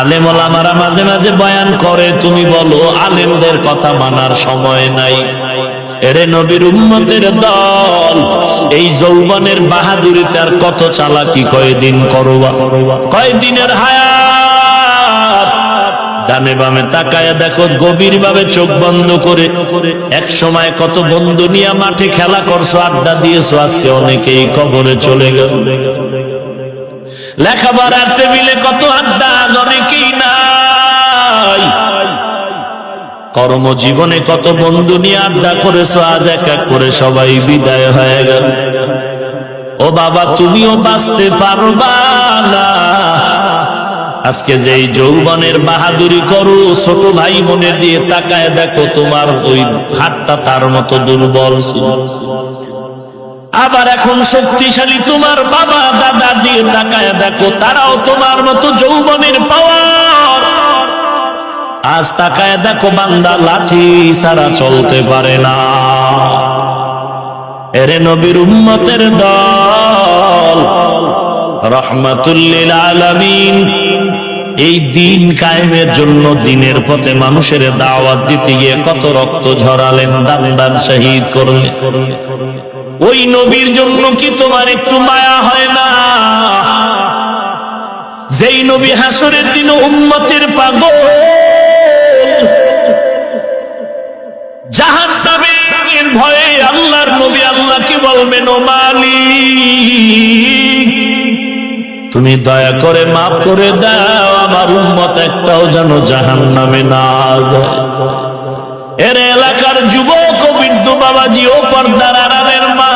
আলেম ওলামারা মাঝে মাঝে বয়ান করে, তুমি বলো, আলেমদের কথা মানার সময় নাই। এরে নবীর উম্মতের দল, এই যৌবনের বাহাদুরিতে আর কত চালাকি কয়দিন করবা? কয়দিনের হায়াত? ডানে বামে তাকায় দেখো গভীর ভাবে চোখ বন্ধ করে। এক সময় কত বন্ধু নিয়ে মাঠে খেলা করছ, আড্ডা দিয়েছ, আজকে অনেকেই কবরে চলে গেল। লেখাপড়ার টেবিলে কত আড্ডা আজ অনেকেই নাই? কর্মজীবনে কত বন্ধু নিয়ে আড্ডা করেছ, আজ এক এক করে সবাই বিদায় হয়ে গেল। ও বাবা, তুমিও বাঁচতে পারবা না। আজকে যে যৌবনের বাহাদুরি করো, ছোট ভাই বোনে দিয়ে তাকায় দেখো তোমার ওই হাতটা তার মতো দুর্বল ছিল। আবার এখন শক্তিশালী তোমার বাবা, দাদা দিয়ে তাকায় দেখো, তারাও তোমার মতো যৌবনের পাওয়ার। আজ তাকায় দেখো, বান্দা লাঠি সারা চলতে পারে না। এরে নবীর উম্মতের দল, রহমাতুল্লিল আলামিন, এই দিন কায়েমের জন্য দিনের পথে মানুষের দাওয়াত দিতে গিয়ে কত রক্ত ঝরালেন, দান দান শহীদ করলেন। ওই নবীর জন্য কি তোমার একটু মায়া হয় না? যেই নবী হাসরের দিন উম্মতের পাগল জাহান নামের ভয়ে আল্লাহর নবী আল্লাহকে বলবেন, ও মালিক, তুমি দয়া করে মাফ করে দাও, আমার উম্মত একটাও যেন জাহান নামে না যায়। এর এলাকার যুবক ও বৃদ্ধ বাবাজি ও পর্দার আড়ালের মা।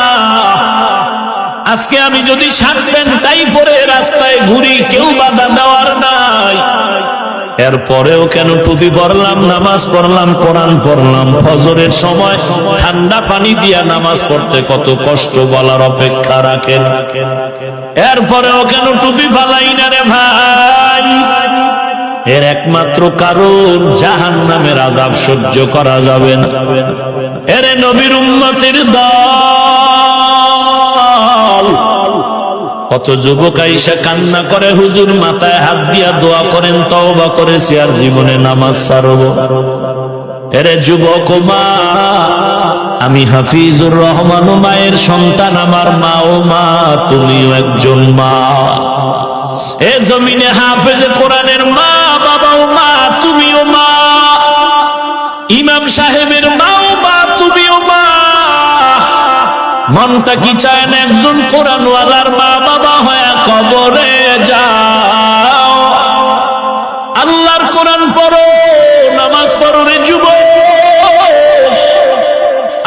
আজকে আমি যদি প্যান্ট টাই পরে রাস্তায় ঘুরি, কেউ বাধা দেওয়ার নাই। এরপরেও কেন টুপি পরলাম, নামাজ পড়লাম, কোরআন পড়লাম, ফজরের সময় ঠান্ডা পানি দিয়া নামাজ পড়তে কত কষ্ট বলার অপেক্ষা রাখেন। এরপরেও কেন টুপি ফালাই না রে ভাই? এর একমাত্র কারণ জাহান নামের আজাব সহ্য করা যাবে না। এরে নবীর উম্মতের দল। কত যুবক আইসা কান্না করে, হুজুর মাথায় হাত দিয়া দোয়া করেন, তওবা করেছি আর জীবনে নামাজ সারব এরে যুবক মা, আমি হাফিজুর রহমান মায়ের সন্তান, আমার মা, ও মা, তুমিও একজন মা। এ জমিনে হাফেজ কোরআনের মা ইমাম সাহেবের মা ও মা, তুমিও মা। মনটা কি চায় একজন কোরআনওয়ালার মা বাবা হয়ে কবরে যাও? আল্লাহর কোরআন পড়ো, নামাজ পড়ো রে যুব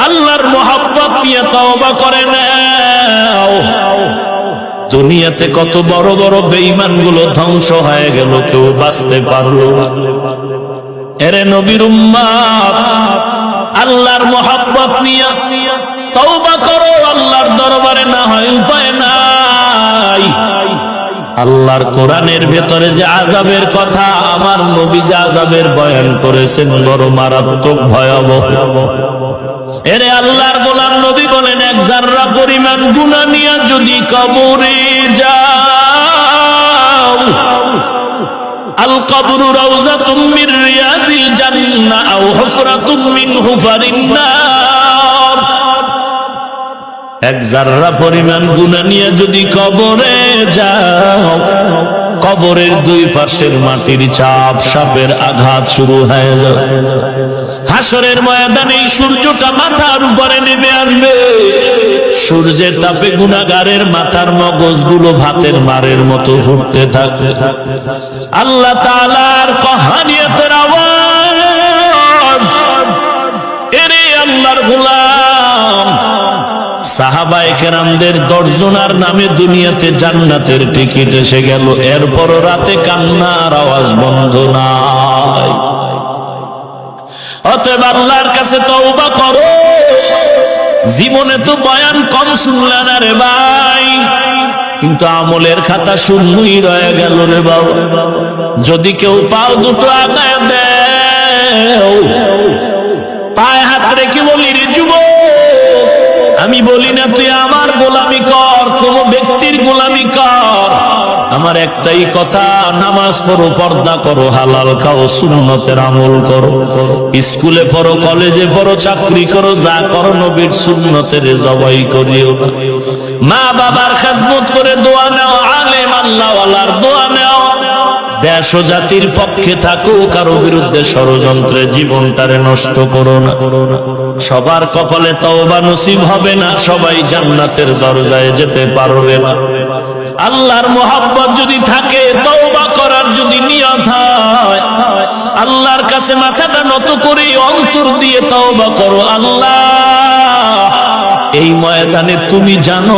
আল্লাহর মোহাব্বত নিয়ে তওবা করে নাও। দুনিয়াতে কত বড় বড় বেঈমানগুলো ধ্বংস হয়ে গেল, কেউ বাঁচতে পারল না। এরে নবীর আল্লাহর মোহাব্বত নিয়ে তওবা করো, আল্লাহর দরবারে না হয় উপায় নাই। আল্লাহর কোরআনের ভেতরে যে আজাবের কথা আমার নবী যে আজাবের বয়ান করেছেন, বড় মারাত্মক ভয়াবহ। এরে আল্লাহর গোলাম নবী বলেন, এক জাররা পরিমাণ গুনাহ নিয়ে যদি কবরে যাও, আল কবরু রাউজাতুম মির রিয়াজিল এক জাররা পরিমাণ গুনাহ নিয়ে যদি কবরে যাও, কবরের দুই পাশের মাটির চাপ সাপের আঘাত শুরু হয়ে যাবে। হাসরের ময়দানে সূর্যটা মাথার উপরে নেমে আসবে। সূর্যের তাপে গুনাগারের মাথার মগজগুলো ভাতের মারের মতো ফুটতে থাকবে। আল্লাহ তাআলার কহানিয়তের আওয়াজ আল্লাহর গোলাম। সাহাবায়ে কেরামদের দর্জনার নামে দুনিয়াতে জান্নাতের টিকিট এসে গেল। এরপরও রাতে কান্নার আওয়াজ বন্ধ নাই। অতএব আল্লাহর কাছে করো। জীবনে তো বয়ান কম শুনলে না রে ভাই। কিন্তু আমলের খাতা শূন্যই রয়ে গেল রে বাবা। যদি কেউ পাও দুটো আগায় দেও। আমি বলি না, তুই আমার গোলামি কর, কোন ব্যক্তির গোলামি কর। আমার একটাই কথা, নামাজ পড়ো, পর্দা করো, হালাল খাও, সুন্নতের আমল করো। স্কুলে পড়ো, কলেজে পড়ো, চাকরি করো, যা করো, নবীর সুন্নতের জবাই করিও মা বাবার খেদমত করে দোয়া নেও, আলেম আল্লাহওয়ালার দোয়া নেও। দেশ জাতির পক্ষে থাকো কারও বিরুদ্ধে ষড়যন্ত্রে জীবনটারে নষ্ট করো না। সবার কপালে তওবা নসিব হবে না, সবাই জান্নাতের দরজায় যেতে পারবে না। আল্লাহর মোহাব্বত যদি থাকে, তওবা করার যদি নিয়ত হয়, আল্লাহর কাছে মাথাটা নত করে অন্তর দিয়ে তওবা করো। আল্লাহ, এই ময়দানে তুমি জানো